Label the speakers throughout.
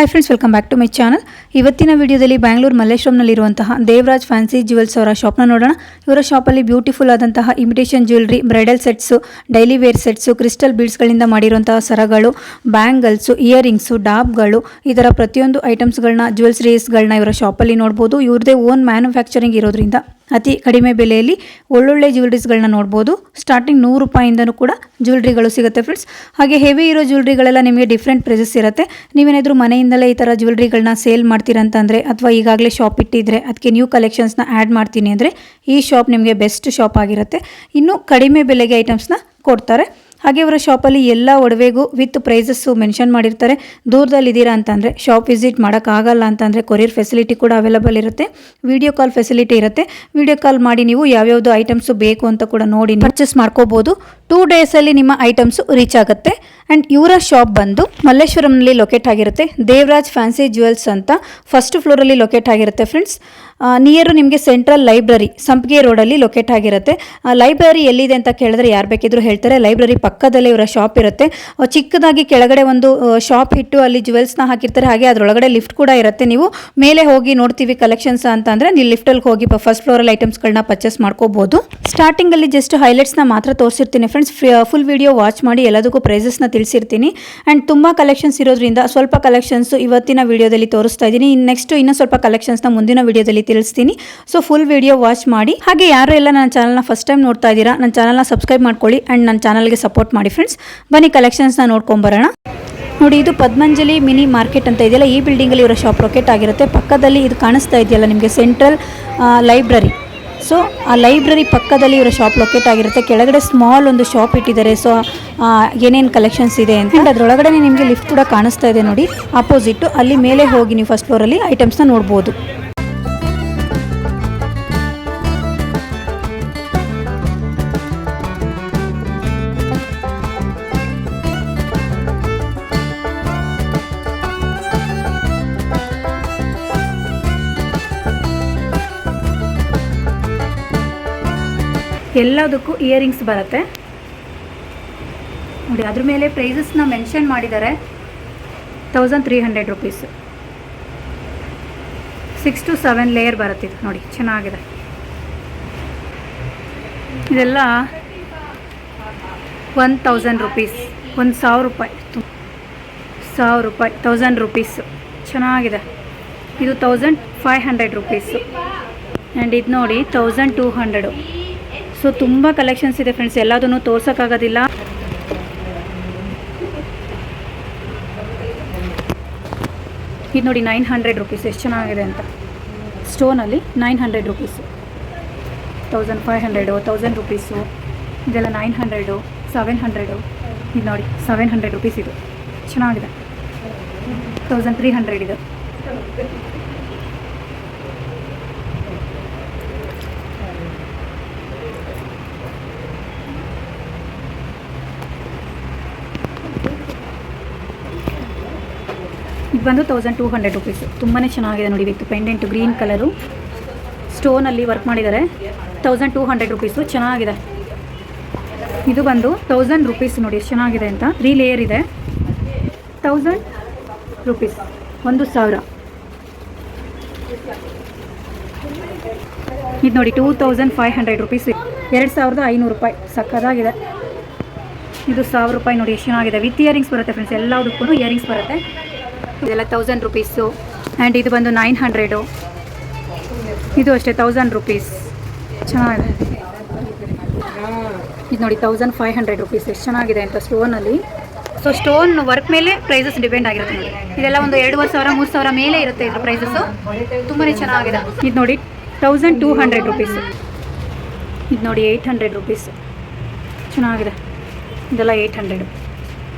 Speaker 1: Hi friends welcome back to my channel ಇವತ್ತಿನ ವಿಡಿಯೋದಲ್ಲಿ ಬ್ಯಾಂಗ್ಳೂರು ಮಲ್ಲೇಶ್ವರಂನಲ್ಲಿರುವಂತಹ ದೇವರಾಜ್ ಫ್ಯಾನ್ಸಿ ಜ್ಯುವೆಲ್ಸ್ ಅವರ ಶಾಪ್ನ ನೋಡೋಣ. ಇವರ ಶಾಪಲ್ಲಿ ಬ್ಯೂಟಿಫುಲ್ ಆದಂತಹ imitation jewellery bridal sets daily wear sets crystal ಬೀಡ್ಸ್ಗಳಿಂದ ಮಾಡಿರುವಂತಹ ಸರಗಳು ಬ್ಯಾಂಗಲ್ಸು ಇಯರಿಂಗ್ಸು ಡಾಬ್ಗಳು ಈ ಥರ ಪ್ರತಿಯೊಂದು ಐಟಮ್ಸ್ಗಳನ್ನ ಜ್ಯುವೆಲ್ಸ್ರೀಸ್ಗಳನ್ನ ಇವರ ಶಾಪಲ್ಲಿ ನೋಡ್ಬೋದು. ಇವ್ರದೇ ಓನ್ ಮ್ಯಾನುಫ್ಯಾಕ್ಚರಿಂಗ್ ಇರೋದ್ರಿಂದ. ಅತಿ ಕಡಿಮೆ ಬೆಲೆಯಲ್ಲಿ ಒಳ್ಳೊಳ್ಳೆ ಜ್ಯುವೆಲ್ರೀಸ್ಗಳನ್ನ ನೋಡ್ಬೋದು. ಸ್ಟಾರ್ಟಿಂಗ್ ನೂರು ರೂಪಾಯಿಂದನೂ ಕೂಡ ಜ್ಯುವೆಲ್ರಿಗಳು ಸಿಗುತ್ತೆ ಫ್ರೆಂಡ್ಸ್ ಹಾಗೆ ಹೆವಿ ಇರೋ ಜ್ಯುವೆಲ್ರಿಗಳೆಲ್ಲ ನಿಮಗೆ ಡಿಫ್ರೆಂಟ್ ಪ್ರೈಸಸ್ ಇರುತ್ತೆ. ನೀವೇನಾದರೂ ಮನೆಯಿಂದಲೇ ಈ ಥರ ಜ್ಯುವೆಲ್ರಿಗಳನ್ನ ಸೇಲ್ ಮಾಡ್ತೀರಂತಂದರೆ ಅಥವಾ ಈಗಾಗಲೇ ಶಾಪ್ ಇಟ್ಟಿದ್ರೆ ಅದಕ್ಕೆ ನ್ಯೂ ಕಲೆಕ್ಷನ್ಸ್ನ ಆ್ಯಡ್ ಮಾಡ್ತೀನಿ ಅಂದರೆ, ಈ ಶಾಪ್ ನಿಮಗೆ ಬೆಸ್ಟ್ ಶಾಪ್ ಆಗಿರುತ್ತೆ. ಇನ್ನೂ ಕಡಿಮೆ ಬೆಲೆಗೆ ಐಟಮ್ಸ್ನ ಕೊಡ್ತಾರೆ. ಹಾಗೆ ಅವರ ಶಾಪಲ್ಲಿ ಎಲ್ಲ ಒಡವೆಗೂ ವಿತ್ ಪ್ರೈಸಸ್ಸು ಮೆನ್ಷನ್ ಮಾಡಿರ್ತಾರೆ. ದೂರದಲ್ಲಿದ್ದೀರಾ ಅಂತಂದರೆ ಶಾಪ್ ವಿಸಿಟ್ ಮಾಡೋಕ್ಕಾಗಲ್ಲ ಅಂತಂದರೆ ಕೊರಿಯರ್ ಫೆಸಿಲಿಟಿ ಕೂಡ ಅವೈಲಬಲ್ ಇರುತ್ತೆ. ವಿಡಿಯೋ ಕಾಲ್ ಫೆಸಿಲಿಟಿ ಇರುತ್ತೆ. ವಿಡಿಯೋ ಕಾಲ್ ಮಾಡಿ ನೀವು ಯಾವ್ಯಾವುದು ಐಟಮ್ಸು ಬೇಕು ಅಂತ ಕೂಡ ನೋಡಿ ಪರ್ಚೇಸ್ ಮಾಡ್ಕೋಬೋದು. ಟೂ ಡೇಸಲ್ಲಿ ನಿಮ್ಮ ಐಟಮ್ಸು ರೀಚ್ ಆಗುತ್ತೆ. ಆ್ಯಂಡ್ ಇವರ ಶಾಪ್ ಬಂದು ಮಲ್ಲೇಶ್ವರಂನಲ್ಲಿ ಲೊಕೇಟ್ ಆಗಿರುತ್ತೆ. ದೇವರಾಜ್ ಫ್ಯಾನ್ಸಿ ಜ್ಯುವೆಲ್ಸ್ ಅಂತ ಫಸ್ಟ್ ಫ್ಲೋರಲ್ಲಿ ಲೊಕೇಟ್ ಆಗಿರುತ್ತೆ ಫ್ರೆಂಡ್ಸ್ ನಿಯರು ನಿಮಗೆ ಸೆಂಟ್ರಲ್ ಲೈಬ್ರರಿ ಸಂಪಿಗೆ ರೋಡಲ್ಲಿ ಲೊಕೇಟ್ ಆಗಿರುತ್ತೆ. ಲೈಬ್ರರಿ ಎಲ್ಲಿದೆ ಅಂತ ಕೇಳಿದ್ರೆ ಯಾರು ಬೇಕಿದ್ರು ಹೇಳ್ತಾರೆ. ಲೈಬ್ರರಿ ಪಕ್ಕದಲ್ಲೇ ಇವರ ಶಾಪ್ ಇರುತ್ತೆ. ಚಿಕ್ಕದಾಗಿ ಕೆಳಗಡೆ ಒಂದು ಶಾಪ್ ಇಟ್ಟು ಅಲ್ಲಿ ಜ್ಯುವೆಲ್ಸ್ನ ಹಾಕಿರ್ತಾರೆ. ಹಾಗೆ ಅದರೊಳಗಡೆ ಲಿಫ್ಟ್ ಕೂಡ ಇರುತ್ತೆ. ನೀವು ಮೇಲೆ ಹೋಗಿ ನೋಡ್ತೀವಿ ಕಲೆಕ್ಷನ್ಸ್ ಅಂತ ಅಂದರೆ ನೀವು ಲಿಫ್ಟಲ್ಲಿ ಹೋಗಿ ಫಸ್ಟ್ ಫ್ಲೋರಲ್ಲಿ ಐಟಮ್ಸ್ಗಳನ್ನ ಪರ್ಚೇಸ್ ಮಾಡ್ಕೋಬೋದು. ಸ್ಟಾರ್ಟಿಂಗಲ್ಲಿ ಜಸ್ಟ್ ಹೈಲೈಟ್ಸ್ನ ಮಾತ್ರ ತೋರಿಸಿರ್ತೀನಿ ಫ್ರೆಂಡ್ಸ್ ಫುಲ್ ವಿಡಿಯೋ ವಾಚ್ ಮಾಡಿ ಎಲ್ಲದಕ್ಕೂ ಪ್ರೈಸಸ್ನ ತಿಳಿಸಿರ್ತೀನಿ. ಆ್ಯಂಡ್ ತುಂಬ ಕಲೆಕ್ಷನ್ಸ್ ಇರೋದ್ರಿಂದ ಸ್ವಲ್ಪ ಕಲೆಕ್ಷನ್ಸು ಇವತ್ತಿನ ವಿಡಿಯೋದಲ್ಲಿ ತೋರಿಸ್ತಾ ಇದ್ದೀನಿ. ನೆಕ್ಸ್ಟ್ ಇನ್ನೂ ಸ್ವಲ್ಪ ಕಲೆಕ್ಷನ್ಸ್ನ ಮುಂದಿನ ವಿಡಿಯೋದಲ್ಲಿ ತಿಳಿಸ್ತೀನಿ. ಸೊ ಫುಲ್ ವಿಡಿಯೋ ವಾಚ್ ಮಾಡಿ. ಹಾಗೆ ಯಾರು ಎಲ್ಲ ನನ್ನ ಚಾನಲ್ನ ಫಸ್ಟ್ ಟೈಮ್ ನೋಡ್ತಾ ಇದ್ದೀರಾ, ನನ್ನ ಚಾನಲ್ನ ಸಬ್ಸ್ಕ್ರೈಬ್ ಮಾಡ್ಕೊಳ್ಳಿ ಆ್ಯಂಡ್ ನನ್ನ ಚಾನಲ್ಗೆ ಸಪೋರ್ಟ್ ಮಾಡಿ ಫ್ರೆಂಡ್ಸ್ ಬನ್ನಿ ಕಲೆಕ್ಷನ್ಸ್ನ ನೋಡ್ಕೊಂಬರೋಣ ನೋಡಿ, ಇದು ಪದ್ಮಂಜಲಿ ಮಿನಿ ಮಾರ್ಕೆಟ್ ಅಂತ ಇದೆಯಲ್ಲ, ಈ ಬಿಲ್ಡಿಂಗಲ್ಲಿ ಇವರ ಶಾಪ್ ಲೊಕೇಟ್ ಆಗಿರುತ್ತೆ. ಪಕ್ಕದಲ್ಲಿ ಇದು ಕಾಣಿಸ್ತಾ ಇದೆಯಲ್ಲ ನಿಮಗೆ ಸೆಂಟ್ರಲ್ ಲೈಬ್ರರಿ ಸೊ ಆ ಲೈಬ್ರರಿ ಪಕ್ಕದಲ್ಲಿ ಇವರ ಶಾಪ್ ಲೊಕೇಟ್ ಆಗಿರುತ್ತೆ. ಕೆಳಗಡೆ ಸ್ಮಾಲ್ ಒಂದು ಶಾಪ್ ಇಟ್ಟಿದ್ದಾರೆ. ಸೊ ಏನೇನು ಕಲೆಕ್ಷನ್ಸ್ ಇದೆ ಅಂತ ಆ್ಯಂಡ್ ಅದರೊಳಗಡೆ ನಿಮಗೆ ಲಿಫ್ಟ್ ಕೂಡ ಕಾಣಿಸ್ತಾ ಇದೆ ನೋಡಿ. ಅಪೋಸಿಟ್ಟು ಅಲ್ಲಿ ಮೇಲೆ ಹೋಗಿ ನೀವು ಫಸ್ಟ್ ಫ್ಲೋರಲ್ಲಿ ಐಟಮ್ಸ್ನ ನೋಡ್ಬೋದು. ಎಲ್ಲದಕ್ಕೂ ಇಯರಿಂಗ್ಸ್ ಬರುತ್ತೆ. ನೋಡಿ, ಅದ್ರ ಮೇಲೆ ಪ್ರೈಸಸ್ನ ಮೆನ್ಷನ್ ಮಾಡಿದ್ದಾರೆ. Thousand three hundred rupees six to seven layer ಬರುತ್ತೆ ಇದು. ನೋಡಿ, ಚೆನ್ನಾಗಿದೆ. ಇದೆಲ್ಲ ಒನ್ ತೌಸಂಡ್ ರುಪೀಸ್ ಒಂದು ಸಾವಿರ ರೂಪಾಯಿ. ಸಾವಿರ ರೂಪಾಯಿ. ತೌಸಂಡ್ ರುಪೀಸ್ ಚೆನ್ನಾಗಿದೆ. ಇದು thousand five hundred rupees and ಇದು ನೋಡಿ ತೌಸಂಡ್ ಟೂ ಹಂಡ್ರೆಡು ಸೊ ತುಂಬ ಕಲೆಕ್ಷನ್ಸ್ ಇದೆ ಫ್ರೆಂಡ್ಸ್ ಎಲ್ಲದನ್ನು ತೋರ್ಸೋಕ್ಕಾಗೋದಿಲ್ಲ. ಇದು ನೋಡಿ ನೈನ್ ಹಂಡ್ರೆಡ್ ರುಪೀಸ್ ಎಷ್ಟು ಚೆನ್ನಾಗಿದೆ ಅಂತ. ಸ್ಟೋನಲ್ಲಿ nine hundred rupees thousand five hundred thousand rupees ಇದೆಲ್ಲ ನೈನ್ ಹಂಡ್ರೆಡು ಸೆವೆನ್ ಹಂಡ್ರೆಡು ಇದು ನೋಡಿ ಸೆವೆನ್ ಹಂಡ್ರೆಡ್ ರುಪೀಸ್ ಇದು. ಚೆನ್ನಾಗಿದೆ. ತೌಸಂಡ್ ತ್ರೀ ಹಂಡ್ರೆಡ್ ಇದು. ಇದು ಬಂದು ತೌಸಂಡ್ ಟೂ ಹಂಡ್ರೆಡ್ ರುಪೀಸು ತುಂಬಾ ಚೆನ್ನಾಗಿದೆ ನೋಡಿ ವಿತ್ ಪೆಂಡೆಂಟು ಗ್ರೀನ್ ಕಲರು ಸ್ಟೋನಲ್ಲಿ ವರ್ಕ್ ಮಾಡಿದ್ದಾರೆ ತೌಸಂಡ್ ಟೂ ಹಂಡ್ರೆಡ್ ರುಪೀಸು ಚೆನ್ನಾಗಿದೆ. ಇದು ಬಂದು ತೌಸಂಡ್ ರುಪೀಸ್ ನೋಡಿ ಎಷ್ಟು ಚೆನ್ನಾಗಿದೆ ಅಂತ. ತ್ರೀ ಲೇಯರ್ ಇದೆ. ತೌಸಂಡ್ ರುಪೀಸ್ ಒಂದು ಸಾವಿರ. ಇದು ನೋಡಿ two thousand five hundred rupees ಎರಡು ಸಾವಿರದ ಐನೂರು ರೂಪಾಯಿ. ಸಕ್ಕದಾಗಿದೆ ಇದು ಸಾವಿರ ರೂಪಾಯಿ ನೋಡಿ ಎಷ್ಟು ಚೆನ್ನಾಗಿದೆ. ವಿತ್ ಇಯರಿಂಗ್ಸ್ ಬರುತ್ತೆ ಫ್ರೆಂಡ್ಸ್ ಎಲ್ಲದಕ್ಕೂ ಇಯರಿಂಗ್ಸ್ ಬರುತ್ತೆ. ಇದೆಲ್ಲ ತೌಸಂಡ್ ರುಪೀಸು ಆ್ಯಂಡ್ ಇದು ಬಂದು ನೈನ್ ಹಂಡ್ರೆಡು ಇದು ಅಷ್ಟೇ ತೌಸಂಡ್ ರುಪೀಸ್ ಚೆನ್ನಾಗಿದೆ. ಇದು ನೋಡಿ ತೌಸಂಡ್ ಫೈವ್ ಹಂಡ್ರೆಡ್ ರುಪೀಸ್ ಎಷ್ಟು ಚೆನ್ನಾಗಿದೆ ಅಂತ ಸ್ಟೋನಲ್ಲಿ ಸೊ ಸ್ಟೋನ್ ವರ್ಕ್ ಮೇಲೆ ಪ್ರೈಸಸ್ ಡಿಪೆಂಡ್ ಆಗಿರುತ್ತೆ ನೋಡಿ. ಇದೆಲ್ಲ ಒಂದು ಎರಡೂವರೆ ಸಾವಿರ, ಮೂರು ಸಾವಿರ ಮೇಲೆ ಇರುತ್ತೆ ಇದ್ರ ಪ್ರೈಸಸ್ಸು ತುಂಬಾ ಚೆನ್ನಾಗಿದೆ. ಇದು ನೋಡಿ ತೌಸಂಡ್ ಟೂ ಹಂಡ್ರೆಡ್ ರುಪೀಸ್ ಇದು ನೋಡಿ ಏಯ್ಟ್ ಹಂಡ್ರೆಡ್ ರುಪೀಸ್ ಚೆನ್ನಾಗಿದೆ. ಇದೆಲ್ಲ ಏಯ್ಟ್ ಹಂಡ್ರೆಡು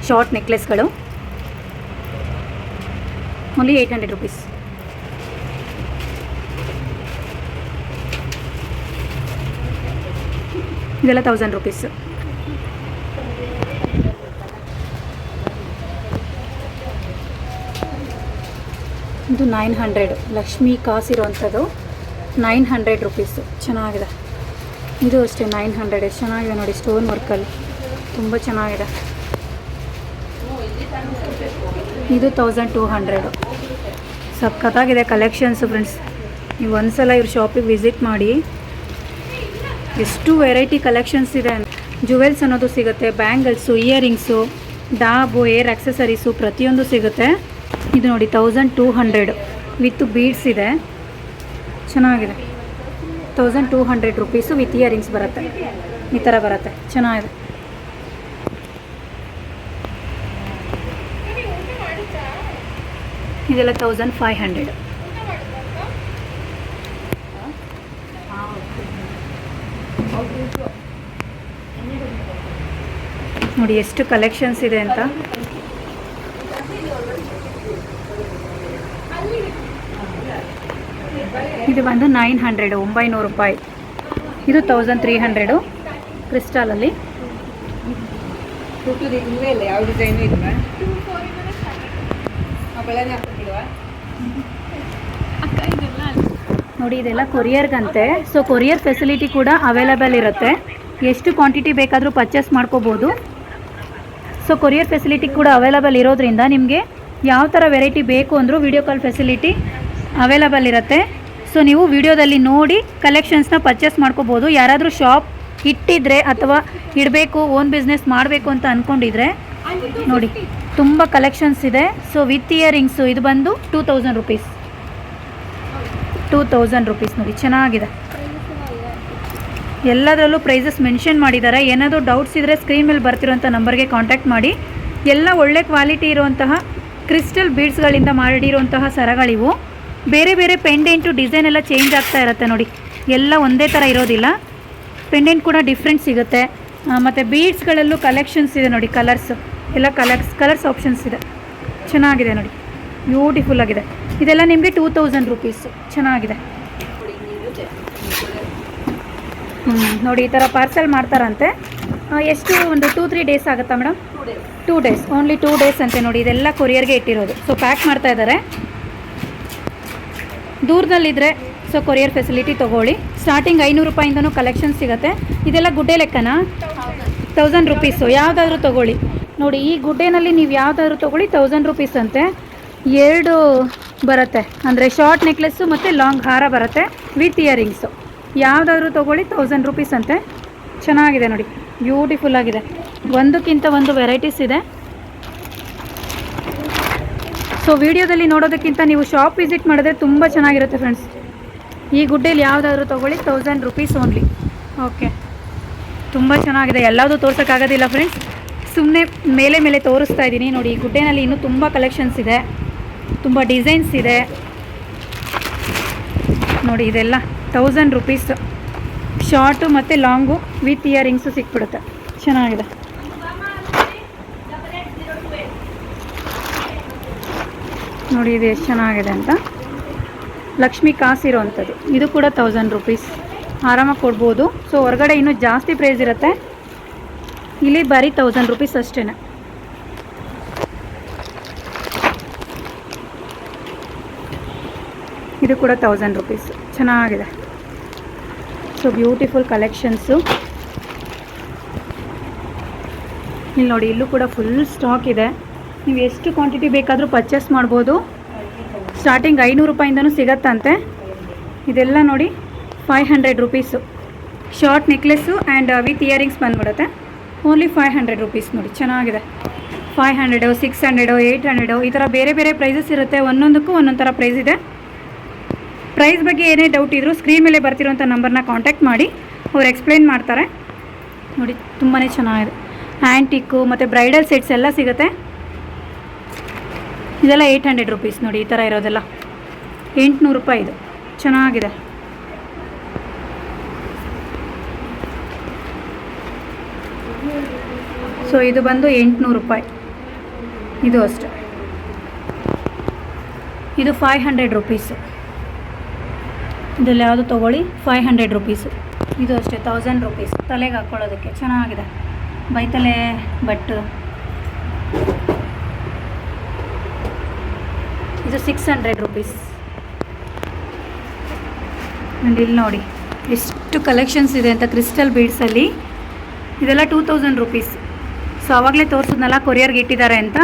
Speaker 1: ಶಾರ್ಟ್ ನೆಕ್ಲೆಸ್ಗಳು ಓನ್ಲಿ ಏಯ್ಟ್ ಹಂಡ್ರೆಡ್ ರುಪೀಸ್ ಇದೆಲ್ಲ ತೌಸಂಡ್ ರುಪೀಸ್ ಇದು ನೈನ್ ಹಂಡ್ರೆಡ್ ಲಕ್ಷ್ಮಿ ಕಾಸಿರುವಂಥದ್ದು ನೈನ್ ಹಂಡ್ರೆಡ್ ರುಪೀಸು ಚೆನ್ನಾಗಿದೆ. ಇದು ಅಷ್ಟೇ ನೈನ್ ಹಂಡ್ರೆಡ್ ಎಷ್ಟು ಚೆನ್ನಾಗಿದೆ ನೋಡಿ ಸ್ಟೋನ್ ವರ್ಕಲ್ಲಿ ತುಂಬ ಚೆನ್ನಾಗಿದೆ. ಇದು ತೌಸಂಡ್ ಟೂ ಹಂಡ್ರೆಡು ಸಖತ್ತಾಗಿದೆ ಕಲೆಕ್ಷನ್ಸು ಫ್ರೆಂಡ್ಸ್ ನೀವು ಒಂದ್ಸಲ ಇವ್ರ ಶಾಪಿಗೆ ವಿಸಿಟ್ ಮಾಡಿ. ಎಷ್ಟು ವೆರೈಟಿ ಕಲೆಕ್ಷನ್ಸ್ ಇದೆ. ಜುವೆಲ್ಸ್ ಅನ್ನೋದು ಸಿಗುತ್ತೆ ಬ್ಯಾಂಗಲ್ಸು ಇಯರಿಂಗ್ಸು ಡಾಬು ಏರ್ ಆಕ್ಸೆಸರೀಸು ಪ್ರತಿಯೊಂದು ಸಿಗುತ್ತೆ. ಇದು ನೋಡಿ thousand two hundred with beads ಇದೆ. ಚೆನ್ನಾಗಿದೆ. Thousand two hundred rupees with earrings ಬರುತ್ತೆ. ಈ ಥರ ಬರುತ್ತೆ. ಚೆನ್ನಾಗಿದೆ. ಇದೆಲ್ಲ ತೌಸಂಡ್ ಫೈವ್ ಹಂಡ್ರೆಡ್ ನೋಡಿ ಎಷ್ಟು ಕಲೆಕ್ಷನ್ಸ್ ಇದೆ ಅಂತ. ಇದು ಬಂದು ನೈನ್ ಹಂಡ್ರೆಡು ಒಂಬೈನೂರು ರೂಪಾಯಿ. ಇದು ತೌಸಂಡ್ ತ್ರೀ ಹಂಡ್ರೆಡು ಕ್ರಿಸ್ಟಾಲಲ್ಲಿ
Speaker 2: ಹುಟ್ಟುದು ಇಲ್ವೇ ಇಲ್ಲ ಯಾವ ಡಿಸೈನು ಇಲ್ವಾ ಆ ಬೆಳೆನೇ ಹಾಕ್ಬಿಡುವ
Speaker 1: ನೋಡಿ ಇದೆಲ್ಲ ಕೊರಿಯರ್ಗಂತೆ ಸೊ ಕೊರಿಯರ್ ಫೆಸಿಲಿಟಿ ಕೂಡ ಅವೈಲಬಲ್ ಇರುತ್ತೆ. ಎಷ್ಟು ಕ್ವಾಂಟಿಟಿ ಬೇಕಾದರೂ ಪರ್ಚೇಸ್ ಮಾಡ್ಕೋಬೋದು. ಸೊ ಕೊರಿಯರ್ ಫೆಸಿಲಿಟಿ ಕೂಡ ಅವೈಲಬಲ್ ಇರೋದ್ರಿಂದ ನಿಮಗೆ ಯಾವ ಥರ ವೆರೈಟಿ ಬೇಕು ಅಂದರೂ ವಿಡಿಯೋ ಕಾಲ್ ಫೆಸಿಲಿಟಿ ಅವೈಲಬಲ್ ಇರುತ್ತೆ. ಸೊ ನೀವು ವಿಡಿಯೋದಲ್ಲಿ ನೋಡಿ ಕಲೆಕ್ಷನ್ಸ್ನ ಪರ್ಚೇಸ್ ಮಾಡ್ಕೋಬೋದು. ಯಾರಾದರೂ ಶಾಪ್ ಇಟ್ಟಿದ್ರೆ ಅಥವಾ ಇಡಬೇಕು ಓನ್ ಬಿಸ್ನೆಸ್ ಮಾಡಬೇಕು ಅಂತ ಅಂದ್ಕೊಂಡಿದ್ರೆ ನೋಡಿ. ತುಂಬ ಕಲೆಕ್ಷನ್ಸ್ ಇದೆ. ಸೊ ವಿತ್ ಇಯರಿಂಗ್ಸು ಇದು ಬಂದು two thousand rupees two thousand rupees ನೋಡಿ, ಚೆನ್ನಾಗಿದೆ. ಎಲ್ಲದರಲ್ಲೂ ಪ್ರೈಸಸ್ ಮೆನ್ಷನ್ ಮಾಡಿದ್ದಾರೆ. ಏನಾದರೂ ಡೌಟ್ಸ್ ಇದ್ದರೆ ಸ್ಕ್ರೀನ್ ಮೇಲೆ ಬರ್ತಿರೋಂಥ ನಂಬರ್ಗೆ ಕಾಂಟ್ಯಾಕ್ಟ್ ಮಾಡಿ. ಎಲ್ಲ ಒಳ್ಳೆ ಕ್ವಾಲಿಟಿ ಇರುವಂತಹ ಕ್ರಿಸ್ಟಲ್ ಬೀಡ್ಸ್ಗಳಿಂದ ಮಾಡಿರುವಂತಹ ಸರಗಳಿವು. ಬೇರೆ ಬೇರೆ ಪೆಂಡೆಂಟು ಡಿಸೈನ್ ಎಲ್ಲ ಚೇಂಜ್ ಆಗ್ತಾ ಇರುತ್ತೆ ನೋಡಿ. ಎಲ್ಲ ಒಂದೇ ಥರ ಇರೋದಿಲ್ಲ. ಪೆಂಡೆಂಟ್ ಕೂಡ ಡಿಫ್ರೆಂಟ್ ಸಿಗುತ್ತೆ. ಮತ್ತು ಬೀಡ್ಸ್ಗಳಲ್ಲೂ ಕಲೆಕ್ಷನ್ಸ್ ಇದೆ ನೋಡಿ ಕಲರ್ಸ್ ಎಲ್ಲ ಕಲರ್ಸ್ ಕಲರ್ಸ್ ಆಪ್ಷನ್ಸ್ ಇದೆ. ಚೆನ್ನಾಗಿದೆ ನೋಡಿ. ಬ್ಯೂಟಿಫುಲ್ ಆಗಿದೆ. ಇದೆಲ್ಲ ನಿಮಗೆ ಟೂ ತೌಸಂಡ್ ರುಪೀಸು ಚೆನ್ನಾಗಿದೆ. ಹ್ಞೂ ನೋಡಿ ಈ ಥರ ಪಾರ್ಸಲ್ ಮಾಡ್ತಾರಂತೆ. ಎಷ್ಟು ಒಂದು ಟೂ ತ್ರೀ ಡೇಸ್ ಆಗುತ್ತಾ madam two days only two days ಅಂತೆ ನೋಡಿ. ಇದೆಲ್ಲ ಕೊರಿಯರ್ಗೆ ಇಟ್ಟಿರೋದು. ಸೊ ಪ್ಯಾಕ್ ಮಾಡ್ತಾ ಇದ್ದಾರೆ. ದೂರದಲ್ಲಿದ್ದರೆ ಸೊ ಕೊರಿಯರ್ ಫೆಸಿಲಿಟಿ ತೊಗೊಳ್ಳಿ. ಸ್ಟಾರ್ಟಿಂಗ್ ಐನೂರು ರೂಪಾಯಿಂದನೂ ಕಲೆಕ್ಷನ್ ಸಿಗುತ್ತೆ. ಇದೆಲ್ಲ ಗುಡ್ಡೆ ಲೆಕ್ಕನಾ? ತೌಸಂಡ್ ರುಪೀಸು ಯಾವುದಾದ್ರೂ ತೊಗೊಳ್ಳಿ. ನೋಡಿ, ಈ ಗುಡ್ಡೆನಲ್ಲಿ ನೀವು ಯಾವುದಾದ್ರೂ ತೊಗೊಳ್ಳಿ ತೌಸಂಡ್ ರುಪೀಸ್ ಅಂತೆ. ಎರಡು ಬರುತ್ತೆ. ಅಂದರೆ ಶಾರ್ಟ್ ನೆಕ್ಲೆಸ್ಸು ಮತ್ತು ಲಾಂಗ್ ಹಾರ ಬರುತ್ತೆ ವಿತ್ ಇಯರಿಂಗ್ಸು ಯಾವುದಾದ್ರೂ ತೊಗೊಳ್ಳಿ ತೌಸಂಡ್ ರುಪೀಸ್ ಅಂತೆ. ಚೆನ್ನಾಗಿದೆ ನೋಡಿ. ಬ್ಯೂಟಿಫುಲ್ ಆಗಿದೆ. ಒಂದಕ್ಕಿಂತ ಒಂದು ವೆರೈಟೀಸ್ ಇದೆ. ಸೊ ವಿಡಿಯೋದಲ್ಲಿ ನೋಡೋದಕ್ಕಿಂತ ನೀವು ಶಾಪ್ ವಿಸಿಟ್ ಮಾಡಿದ್ರೆ ತುಂಬ ಚೆನ್ನಾಗಿರುತ್ತೆ ಫ್ರೆಂಡ್ಸ್ ಈ ಗುಡ್ಡೆಯಲ್ಲಿ ಯಾವುದಾದ್ರೂ ತೊಗೊಳ್ಳಿ ತೌಸಂಡ್ ರುಪೀಸ್ ಓನ್ಲಿ ಓಕೆ ತುಂಬ ಚೆನ್ನಾಗಿದೆ. ಎಲ್ಲದೂ ತೋರ್ಸೋಕ್ಕಾಗೋದಿಲ್ಲ ಫ್ರೆಂಡ್ಸ್ ಸುಮ್ಮನೆ ಮೇಲೆ ಮೇಲೆ ತೋರಿಸ್ತಾ ಇದ್ದೀನಿ. ನೋಡಿ ಗುಡ್ಡೆನಲ್ಲಿ ಇನ್ನೂ ತುಂಬ ಕಲೆಕ್ಷನ್ಸ್ ಇದೆ. ತುಂಬ ಡಿಸೈನ್ಸ್ ಇದೆ. ನೋಡಿ, ಇದೆಲ್ಲ ತೌಸಂಡ್ ರುಪೀಸ್ ಶಾರ್ಟು ಮತ್ತು ಲಾಂಗು ವಿತ್ ಇಯರಿಂಗ್ಸು ಸಿಕ್ಬಿಡುತ್ತೆ. ಚೆನ್ನಾಗಿದೆ. ನೋಡಿ, ಇದು ಎಷ್ಟು ಚೆನ್ನಾಗಿದೆ ಅಂತ. ಲಕ್ಷ್ಮಿ ಕಾಸಿರೋ ಅಂಥದ್ದು ಇದು ಕೂಡ ತೌಸಂಡ್ ರುಪೀಸ್ ಆರಾಮಾಗಿ ಕೊಡ್ಬೋದು. ಸೊ ಹೊರಗಡೆ ಇನ್ನೂ ಜಾಸ್ತಿ ಪ್ರೈಸ್ ಇರುತ್ತೆ. ಇಲ್ಲಿ ಬರೀ ತೌಸಂಡ್ ರುಪೀಸ್ ಅಷ್ಟೇ ಇದು ಕೂಡ ತೌಸಂಡ್ ರುಪೀಸ್ ಚೆನ್ನಾಗಿದೆ. ಸೊ ಬ್ಯೂಟಿಫುಲ್ ಕಲೆಕ್ಷನ್ಸು ಇಲ್ಲಿ ನೋಡಿ, ಇಲ್ಲೂ ಕೂಡ ಫುಲ್ ಸ್ಟಾಕ್ ಇದೆ. ನೀವು ಎಷ್ಟು ಕ್ವಾಂಟಿಟಿ ಬೇಕಾದರೂ ಪರ್ಚೇಸ್ ಮಾಡ್ಬೋದು. ಸ್ಟಾರ್ಟಿಂಗ್ ಐನೂರು ರೂಪಾಯಿಂದನೂ ಸಿಗತ್ತಂತೆ. ಇದೆಲ್ಲ ನೋಡಿ five hundred rupees short necklace and with earrings ಬಂದ್ಬಿಡುತ್ತೆ. ಓನ್ಲಿ ಫೈವ್ ಹಂಡ್ರೆಡ್ ರುಪೀಸ್ ನೋಡಿ, ಚೆನ್ನಾಗಿದೆ. Five hundred six hundred eight hundred ಈ ಥರ ಬೇರೆ ಬೇರೆ ಪ್ರೈಸಸ್ ಇರುತ್ತೆ. ಒಂದೊಂದಕ್ಕೂ ಒಂದೊಂದು ಥರ ಪ್ರೈಸ್ ಇದೆ. ಪ್ರೈಸ್ ಬಗ್ಗೆ ಏನೇ ಡೌಟ್ ಇದ್ದರೂ ಸ್ಕ್ರೀನ್ ಮೇಲೆ ಬರ್ತಿರೋಂಥ ನಂಬರ್ನ ಕಾಂಟ್ಯಾಕ್ಟ್ ಮಾಡಿ. ಅವ್ರು ಎಕ್ಸ್ಪ್ಲೈನ್ ಮಾಡ್ತಾರೆ. ನೋಡಿ ತುಂಬಾ ಚೆನ್ನಾಗಿದೆ. ಆ್ಯಂಟಿಕ್ಕು ಮತ್ತು ಬ್ರೈಡಲ್ ಸೆಟ್ಸ್ ಎಲ್ಲ ಸಿಗುತ್ತೆ. ಇದೆಲ್ಲ ಏಯ್ಟ್ ಹಂಡ್ರೆಡ್ ರುಪೀಸ್ ನೋಡಿ, ಈ ಥರ ಇರೋದೆಲ್ಲ. ಎಂಟುನೂರು ರೂಪಾಯಿ ಇದು. ಚೆನ್ನಾಗಿದೆ. ಸೊ ಇದು ಬಂದು ಎಂಟುನೂರು ರೂಪಾಯಿ. ಇದು ಅಷ್ಟೆ. ಇದು ಫೈವ್ ಹಂಡ್ರೆಡ್ ರುಪೀಸು ಇದೆಲ್ಲ ಯಾವುದು ತೊಗೊಳ್ಳಿ? ಫೈವ್ ಹಂಡ್ರೆಡ್ ರುಪೀಸು ಇದು ಅಷ್ಟೇ ತೌಸಂಡ್ ರುಪೀಸ್ ತಲೆಗೆ ಹಾಕ್ಕೊಳ್ಳೋದಕ್ಕೆ ಚೆನ್ನಾಗಿದೆ. ಬೈತಲೆ ಬಟ್ಟು. ಇದು ಸಿಕ್ಸ್ ಹಂಡ್ರೆಡ್ ರುಪೀಸ್ ಆ್ಯಂಡ್ ಇಲ್ಲಿ ನೋಡಿ, ಎಷ್ಟು ಕಲೆಕ್ಷನ್ಸ್ ಇದೆ ಅಂತ ಕ್ರಿಸ್ಟಲ್ ಬೀಡ್ಸಲ್ಲಿ ಇದೆಲ್ಲ ಟೂ ತೌಸಂಡ್ ರುಪೀಸ್ ಸೊ ಆವಾಗಲೇ ತೋರಿಸಿದ್ನಲ್ಲ ಕೊರಿಯರ್ಗೆ ಇಟ್ಟಿದ್ದಾರೆ ಅಂತ.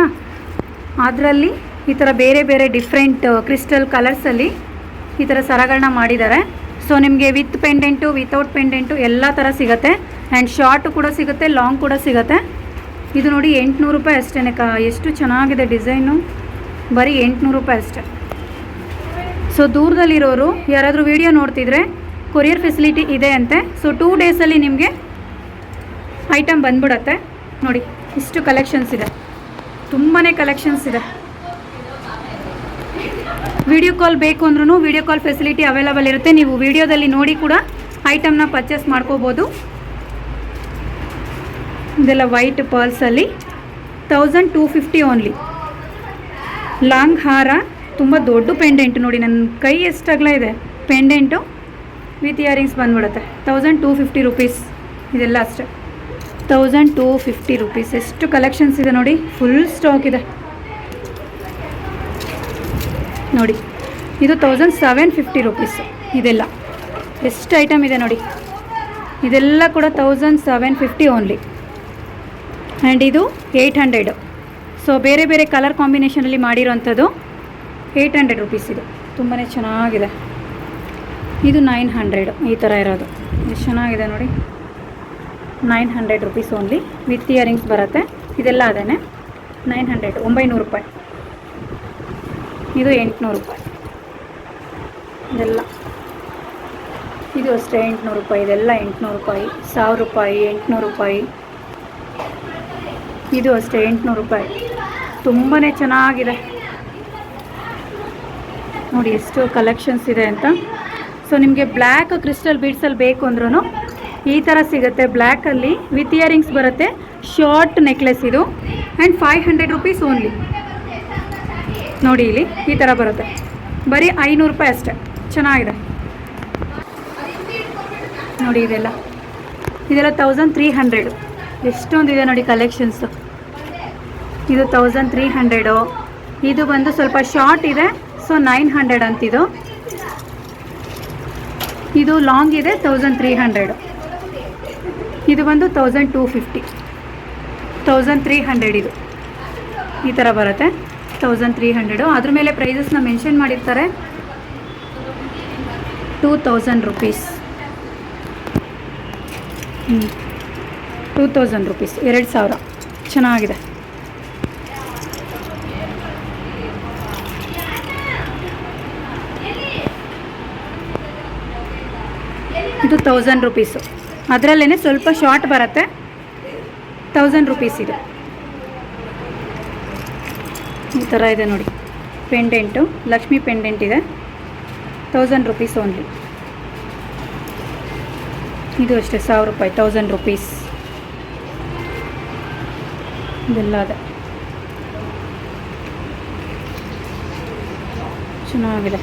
Speaker 1: ಅದರಲ್ಲಿ ಈ ಥರ ಬೇರೆ ಬೇರೆ ಡಿಫ್ರೆಂಟ್ ಕ್ರಿಸ್ಟಲ್ ಕಲರ್ಸಲ್ಲಿ ಈ ಥರ ಸರಗಳನ್ನ ಮಾಡಿದ್ದಾರೆ. ಸೊ ನಿಮಗೆ ವಿತ್ ಪೆಂಡೆಂಟು ವಿತೌಟ್ ಪೆಂಡೆಂಟು ಎಲ್ಲ ಥರ ಸಿಗುತ್ತೆ. ಆ್ಯಂಡ್ ಶಾರ್ಟು ಕೂಡ ಸಿಗುತ್ತೆ ಲಾಂಗ್ ಕೂಡ ಸಿಗುತ್ತೆ. ಇದು ನೋಡಿ ಎಂಟುನೂರು ರೂಪಾಯಿ ಅಷ್ಟೇ ಕ ಎಷ್ಟು ಚೆನ್ನಾಗಿದೆ ಡಿಸೈನು. ಬರೀ ಎಂಟುನೂರು ರೂಪಾಯಿ ಅಷ್ಟೇ. ಸೊ ದೂರದಲ್ಲಿರೋರು ಯಾರಾದರೂ ವಿಡಿಯೋ ನೋಡ್ತಿದ್ರೆ ಕೊರಿಯರ್ ಫೆಸಿಲಿಟಿ ಇದೆ ಅಂತೆ. ಸೊ ಟೂ ಡೇಸಲ್ಲಿ ನಿಮಗೆ ಐಟಮ್ ಬಂದ್ಬಿಡತ್ತೆ. ನೋಡಿ, ಇಷ್ಟು ಕಲೆಕ್ಷನ್ಸ್ ಇದೆ. ತುಂಬಾ ಕಲೆಕ್ಷನ್ಸ್ ಇದೆ. ವಿಡಿಯೋ ಕಾಲ್ ಬೇಕು ಅಂದ್ರೂ ವಿಡಿಯೋ ಕಾಲ್ ಫೆಸಿಲಿಟಿ ಅವೈಲಬಲ್ ಇರುತ್ತೆ. ನೀವು ವಿಡಿಯೋದಲ್ಲಿ ನೋಡಿ ಕೂಡ ಐಟಮ್ನ ಪರ್ಚೇಸ್ ಮಾಡ್ಕೋಬೋದು. ಇದೆಲ್ಲ white ಪರ್ಲ್ಸಲ್ಲಿ thousand two fifty only long ಹಾರ, ತುಂಬ ದೊಡ್ಡ ಪೆಂಡೆಂಟ್ ನೋಡಿ. ನನ್ನ ಕೈ ಎಷ್ಟಾಗಲ ಇದೆ. ಪೆಂಡೆಂಟು ವಿತ್ ಇಯರಿಂಗ್ಸ್ ಬಂದ್ಬಿಡುತ್ತೆ. ತೌಸಂಡ್ ಟೂ ಫಿಫ್ಟಿ ರುಪೀಸ್ ಇದೆಲ್ಲ ಅಷ್ಟೇ. Thousand two fifty rupees. ಎಷ್ಟು ಕಲೆಕ್ಷನ್ಸ್ ಇದೆ ನೋಡಿ. ಫುಲ್ ಸ್ಟಾಕ್ ಇದೆ. ನೋಡಿ, ಇದು ತೌಸಂಡ್ ಸೆವೆನ್ ಫಿಫ್ಟಿ ರುಪೀಸ್ ಇದೆಲ್ಲ. ಎಷ್ಟು ಐಟಮ್ ಇದೆ ನೋಡಿ. ಇದೆಲ್ಲ ಕೂಡ thousand seven fifty only and ಇದು ಏಯ್ಟ್ ಹಂಡ್ರೆಡು ಸೊ ಬೇರೆ ಬೇರೆ ಕಲರ್ ಕಾಂಬಿನೇಷನಲ್ಲಿ ಮಾಡಿರೋವಂಥದ್ದು ಏಯ್ಟ್ ಹಂಡ್ರೆಡ್ ರುಪೀಸ್ ಇದು. ತುಂಬಾ ಚೆನ್ನಾಗಿದೆ. ಇದು ನೈನ್ ಹಂಡ್ರೆಡು ಈ ಥರ ಇರೋದು. ಎಷ್ಟು ಚೆನ್ನಾಗಿದೆ ನೋಡಿ. Nine hundred rupees only with earrings ಬರುತ್ತೆ. ಇದೆಲ್ಲ ಅದೇ ನೈನ್ ಹಂಡ್ರೆಡ್, ಒಂಬೈನೂರು ರೂಪಾಯಿ. ಇದು ಎಂಟುನೂರು ರೂಪಾಯಿ. ಇದೆಲ್ಲ. ಇದು ಅಷ್ಟೇ ಎಂಟುನೂರು ರೂಪಾಯಿ. ಇದೆಲ್ಲ ಎಂಟುನೂರು ರೂಪಾಯಿ. ಸಾವಿರ ರೂಪಾಯಿ, ಎಂಟುನೂರು ರೂಪಾಯಿ. ಇದು ಅಷ್ಟೇ ಎಂಟುನೂರು ರೂಪಾಯಿ. ತುಂಬಾ ಚೆನ್ನಾಗಿದೆ. ನೋಡಿ, ಎಷ್ಟು ಕಲೆಕ್ಷನ್ಸ್ ಇದೆ ಅಂತ. ಸೊ ನಿಮಗೆ ಬ್ಲ್ಯಾಕ್ ಕ್ರಿಸ್ಟಲ್ ಬೀಡ್ಸಲ್ಲಿ ಬೇಕು ಅಂದ್ರೂ ಈ ಥರ ಸಿಗುತ್ತೆ. ಬ್ಲ್ಯಾಕಲ್ಲಿ ವಿತ್ ಇಯರಿಂಗ್ಸ್ ಬರುತ್ತೆ. ಶಾರ್ಟ್ ನೆಕ್ಲೆಸ್ ಇದು. And five hundred rupees only ನೋಡಿ ಇಲ್ಲಿ ಈ ಥರ ಬರುತ್ತೆ. ಬರೀ ಐನೂರು ರೂಪಾಯಿ ಅಷ್ಟೆ. ಚೆನ್ನಾಗಿದೆ. ನೋಡಿ ಇದೆಲ್ಲ. ಇದೆಲ್ಲ ತೌಸಂಡ್ ತ್ರೀ ಹಂಡ್ರೆಡು ಎಷ್ಟೊಂದಿದೆ ನೋಡಿ ಕಲೆಕ್ಷನ್ಸು ಇದು ತೌಸಂಡ್ ತ್ರೀ ಹಂಡ್ರೆಡು ಇದು ಬಂದು ಸ್ವಲ್ಪ ಶಾರ್ಟ್ ಇದೆ. ಸೊ ನೈನ್ ಹಂಡ್ರೆಡ್ ಅಂತಿದು. ಇದು ಲಾಂಗ್ ಇದೆ ತೌಸಂಡ್ ತ್ರೀ ಹಂಡ್ರೆಡು ಇದು ಬಂದು thousand two fifty thousand three hundred ಇದು. ಈ ಥರ ಬರುತ್ತೆ. ತೌಸಂಡ್ ತ್ರೀ ಹಂಡ್ರೆಡು ಅದ್ರ ಮೇಲೆ ಪ್ರೈಸಸ್ನ ಮೆನ್ಷನ್ ಮಾಡಿರ್ತಾರೆ. ಟೂ ತೌಸಂಡ್ ರುಪೀಸ್ ಹ್ಞೂ ಟೂ ತೌಸಂಡ್ ರುಪೀಸ್ ಎರಡು ಸಾವಿರ. ಚೆನ್ನಾಗಿದೆ. ಇದು ತೌಸಂಡ್ ರುಪೀಸು ಅದರಲ್ಲೇ ಸ್ವಲ್ಪ ಶಾರ್ಟ್ ಬರುತ್ತೆ. ತೌಸಂಡ್ ರುಪೀಸ್ ಇದೆ. ಈ ಥರ ಇದೆ ನೋಡಿ. ಪೆಂಡೆಂಟು ಲಕ್ಷ್ಮಿ ಪೆಂಡೆಂಟ್ ಇದೆ. ತೌಸಂಡ್ ರುಪೀಸ್ ಓನ್ಲಿ ಇದು ಅಷ್ಟೇ, ಸಾವಿರ ರೂಪಾಯಿ ತೌಸಂಡ್ ರುಪೀಸ್ ಇದೆಲ್ಲ ಇದೆ ಚೆನ್ನಾಗಿದೆ.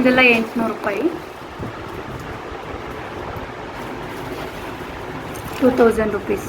Speaker 1: ಇದೆಲ್ಲ ಎಂಟುನೂರು ರೂಪಾಯಿ. Two thousand rupees